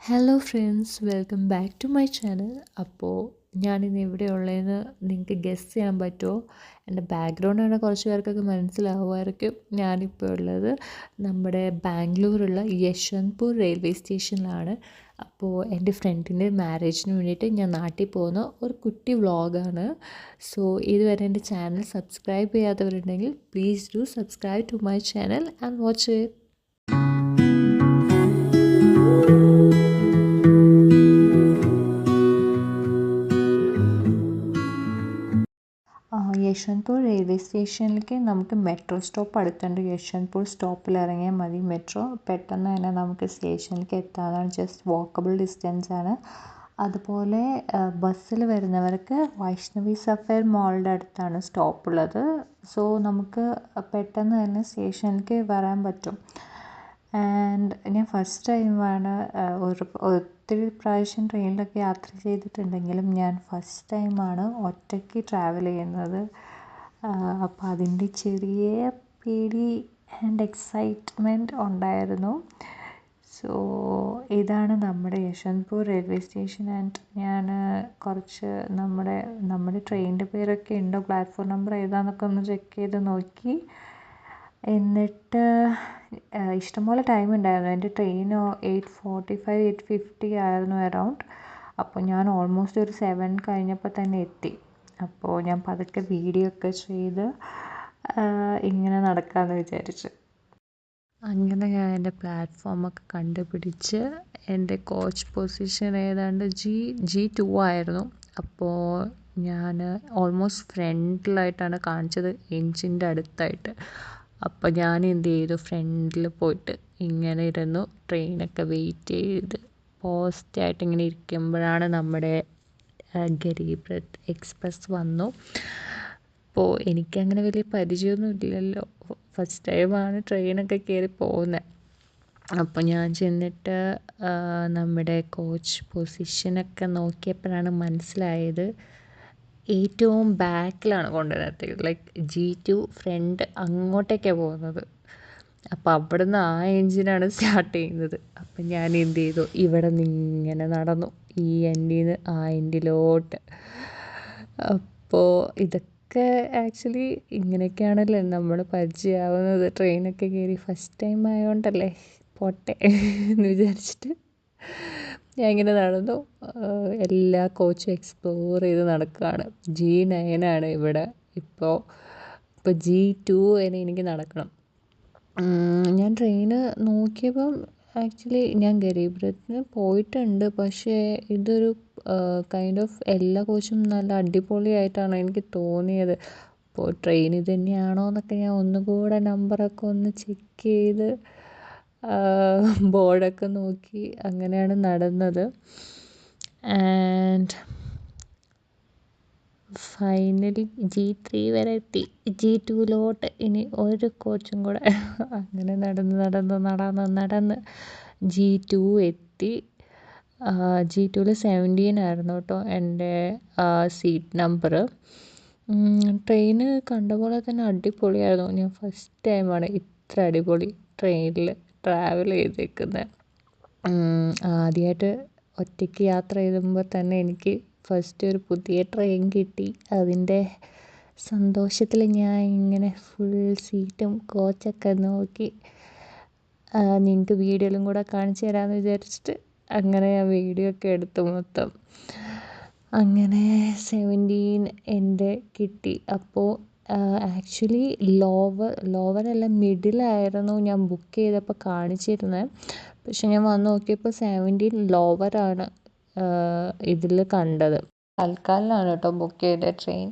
Hello friends welcome back to my channel അപ്പോൾ ഞാനിന്ന് ഇവിടെ ഉള്ളതെന്ന് നിങ്ങൾക്ക് ഗസ് ചെയ്യാൻ പറ്റുമോ എന്റെ ബാക്ക്ഗ്രൗണ്ട് ആണ് കുറച്ച് പേർക്കൊക്കെ മനസ്സിലാവുമായിരിക്കും. ഞാനിപ്പോൾ ഉള്ളത് നമ്മുടെ ബാംഗ്ലൂരുള്ള യശ്വന്ത്പൂർ റെയിൽവേ സ്റ്റേഷനിലാണ് അപ്പോൾ എന്റെ ഫ്രണ്ടിന്റെ മാരേജിന് വേണ്ടിയിട്ട് ഞാൻ നാട്ടിൽ പോകുന്ന ഒരു കുട്ടി വ്ളോഗാണ് സോ ഇതുവരെ എന്റെ ചാനൽ സബ്സ്ക്രൈബ് ചെയ്യാത്തവരുണ്ടെങ്കിൽ please do subscribe to my channel and watch it Yeshwantpur railway സ്റ്റേഷനിലേക്ക് നമുക്ക് മെട്രോ സ്റ്റോപ്പ് അടുത്തുണ്ട്. യശ്വന്ത്പൂർ സ്റ്റോപ്പിൽ ഇറങ്ങിയാൽ മതി. മെട്രോ പെട്ടെന്ന് തന്നെ നമുക്ക് സ്റ്റേഷനിലേക്ക് എത്താവുന്നതാണ്. ജസ്റ്റ് വാക്കബിൾ ഡിസ്റ്റൻസ് ആണ്. അതുപോലെ ബസ്സിൽ വരുന്നവർക്ക് വൈഷ്ണവി സഫേർ മാളിന്റെ അടുത്താണ് സ്റ്റോപ്പുള്ളത് സോ നമുക്ക് പെട്ടെന്ന് തന്നെ സ്റ്റേഷനിലേക്ക് വരാൻ പറ്റും. ആൻഡ് ഞാൻ ഫസ്റ്റ് ടൈമാണ് ഒരു ഒത്തിരി പ്രാവശ്യം ട്രെയിനിലൊക്കെ യാത്ര ചെയ്തിട്ടുണ്ടെങ്കിലും ഞാൻ ഫസ്റ്റ് ടൈമാണ് ഒറ്റയ്ക്ക് ട്രാവൽ ചെയ്യുന്നത്. അപ്പോൾ അതിന്റെ ചെറിയ പേടി ആൻഡ് എക്സൈറ്റ്മെന്റ് ഉണ്ടായിരുന്നു. സോ ഇതാണ് നമ്മുടെ യശ്വന്ത്പൂർ റെയിൽവേ സ്റ്റേഷൻ ആൻഡ് ഞാൻ കുറച്ച് നമ്മുടെ നമ്മുടെ ട്രെയിനിന്റെ പേരൊക്കെ ഉണ്ടോ? പ്ലാറ്റ്ഫോം നമ്പർ ഏതാണെന്നൊക്കെ ഒന്ന് ചെക്ക് ചെയ്ത് നോക്കി. എന്നിട്ട് ഇഷ്ടംപോലെ ടൈം ഉണ്ടായിരുന്നു. എന്റെ train eight forty five eight fifty ആയിരുന്നു അറൗണ്ട് അപ്പോൾ ഞാൻ ഓൾമോസ്റ്റ് ഒരു സെവൻ കഴിഞ്ഞപ്പോൾ തന്നെ എത്തി. അപ്പോൾ ഞാൻ പതുക്കെ വീഡിയോ ഒക്കെ ചെയ്ത് ഇങ്ങനെ നടക്കാമെന്ന് വിചാരിച്ചു. അങ്ങനെ ഞാൻ എന്റെ പ്ലാറ്റ്ഫോമൊക്കെ കണ്ടുപിടിച്ച് എന്റെ കോച്ച് പൊസിഷൻ ഏതാണ്ട് ജി ജി ടു ആയിരുന്നു. അപ്പോൾ ഞാൻ ഓൾമോസ്റ്റ് ഫ്രണ്ടിലായിട്ടാണ് കാണിച്ചത് എൻജിന്റെ അടുത്തായിട്ട്. അപ്പോൾ ഞാൻ എന്ത് ചെയ്തു ഫ്രണ്ടിൽ പോയിട്ട് ഇങ്ങനെ ഇരുന്നു. ട്രെയിനൊക്കെ വെയിറ്റ് ചെയ്ത് പോസ്റ്റായിട്ട് ഇങ്ങനെ ഇരിക്കുമ്പോഴാണ് നമ്മുടെ ഗരീബ് രഥ് എക്സ്പ്രസ് വന്നു. അപ്പോൾ എനിക്കങ്ങനെ വലിയ പരിചയമൊന്നും ഇല്ലല്ലോ. ഫസ്റ്റ് ടൈമാണ് ട്രെയിനൊക്കെ കയറി പോകുന്നത് അപ്പോൾ ഞാൻ ചെന്നിട്ട് നമ്മുടെ കോച്ച് പൊസിഷനൊക്കെ നോക്കിയപ്പോഴാണ് മനസ്സിലായത്. ഏറ്റവും ബാക്കിലാണ് കൊണ്ടുവരാത്തത് ലൈക്ക് ജി ടു ഫ്രണ്ട് അങ്ങോട്ടേക്കാണ് പോകുന്നത്. അപ്പോൾ നിന്ന് ആ എൻജിനാണ് സ്റ്റാർട്ട് ചെയ്യുന്നത്. അപ്പം ഞാൻ എന്ത് ചെയ്തു? ഇവിടെ നിന്ന് ഇങ്ങനെ നടന്നു. ഈ എൻഡിൽ നിന്ന് ആ എൻഡിലോട്ട് അപ്പോൾ ഇതൊക്കെ ആക്ച്വലി ഇങ്ങനെയൊക്കെയാണല്ലേ നമ്മൾ പരിചയമാവുന്നത്. ട്രെയിനൊക്കെ കയറി ഫസ്റ്റ് ടൈം ആയതുകൊണ്ടല്ലേ പോട്ടെ എന്ന് വിചാരിച്ചിട്ട്. ഞാൻ ഇങ്ങനെ നടന്നു എല്ലാ കോച്ചും എക്സ്പ്ലോർ ചെയ്ത് നടക്കുകയാണ് ജി നയനാണ് ഇവിടെ. ഇപ്പോൾ ഇപ്പോൾ ജി ടു വരെ എനിക്ക് നടക്കണം. ഞാൻ ട്രെയിന് നോക്കിയപ്പം ആക്ച്വലി ഞാൻ ഗരീബ് രഥിന് പോയിട്ടുണ്ട്. പക്ഷേ ഇതൊരു കൈൻഡ് ഓഫ് എല്ലാ കോച്ചും നല്ല അടിപൊളിയായിട്ടാണ് എനിക്ക് തോന്നിയത്. അപ്പോൾ ട്രെയിൻ ഇത് തന്നെയാണോ എന്നൊക്കെ ഞാൻ ഒന്നുകൂടെ നമ്പറൊക്കെ ഒന്ന് ചെക്ക് ചെയ്ത് ബോർഡൊക്കെ നോക്കി അങ്ങനെയാണ് നടന്നത്. ആൻഡ് ഫൈനലി ജി ത്രീ വരെ എത്തി. ജി ടുവിലോട്ട് ഇനി ഒരു കോച്ചും കൂടെ അങ്ങനെ നടന്ന് നടന്ന് നടന്ന് നടന്ന് ജി ടു എത്തി. ജി ടുവിൽ സെവന്റീൻ ആയിരുന്നു കേട്ടോ എന്റെ സീറ്റ് നമ്പർ ട്രെയിന് കണ്ട പോലെ തന്നെ അടിപൊളിയായിരുന്നു. ഞാൻ ഫസ്റ്റ് ടൈമാണ് ഇത്ര അടിപൊളി ട്രെയിനിൽ ട്രാവൽ ചെയ്തേക്കുന്നത് ആദ്യമായിട്ട് ഒറ്റയ്ക്ക് യാത്ര ചെയ്യുമ്പോൾ തന്നെ എനിക്ക് ഫസ്റ്റ് ഒരു പുതിയ ട്രെയിൻ കിട്ടി. അതിന്റെ സന്തോഷത്തിൽ ഞാൻ ഇങ്ങനെ ഫുൾ സീറ്റും കോച്ചൊക്കെ നോക്കി. നിങ്ങൾക്ക് വീഡിയോയിലും കൂടെ കാണിച്ചു തരാമെന്ന് വിചാരിച്ചിട്ട് അങ്ങനെ ഞാൻ വീഡിയോ ഒക്കെ എടുത്തു മൊത്തം. അങ്ങനെ സെവന്റീൻ എന്റെ കിട്ടി. അപ്പോൾ ആക്ച്വലി ലോവർ ലോവറല്ല മിഡിലായിരുന്നു ഞാൻ ബുക്ക് ചെയ്തപ്പോൾ കാണിച്ചിരുന്നത്. പക്ഷെ ഞാൻ വന്ന് നോക്കിയപ്പോൾ സെവന്റീൻ ലോവറാണ് ഇതിൽ കണ്ടത്. തൽക്കാലിനാണ് കേട്ടോ ബുക്ക് ചെയ്ത ട്രെയിൻ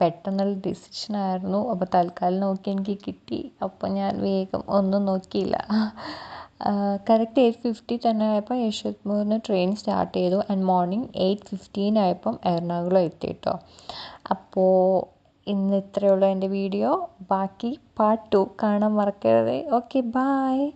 പെട്ടെന്നുള്ള ഡിസിഷനായിരുന്നു അപ്പോൾ തൽക്കാലം നോക്കി എനിക്ക് കിട്ടി. അപ്പോൾ ഞാൻ വേഗം ഒന്നും നോക്കിയില്ല. കറക്റ്റ് എയ്റ്റ് ഫിഫ്റ്റി തന്നെ ആയപ്പോൾ യശ്വന്ത്പൂരിന് ട്രെയിൻ സ്റ്റാർട്ട് ചെയ്തു. ആൻഡ് മോർണിംഗ് എയ്റ്റ് ഫിഫ്റ്റീൻ ആയപ്പം എറണാകുളം എത്തി കേട്ടോ. അപ്പോൾ ഇന്ന് ഇത്രയേ ഉള്ളൂ എന്റെ വീഡിയോ. ബാക്കി പാർട്ട് ടു കാണാൻ മറക്കരുത്. Okay bye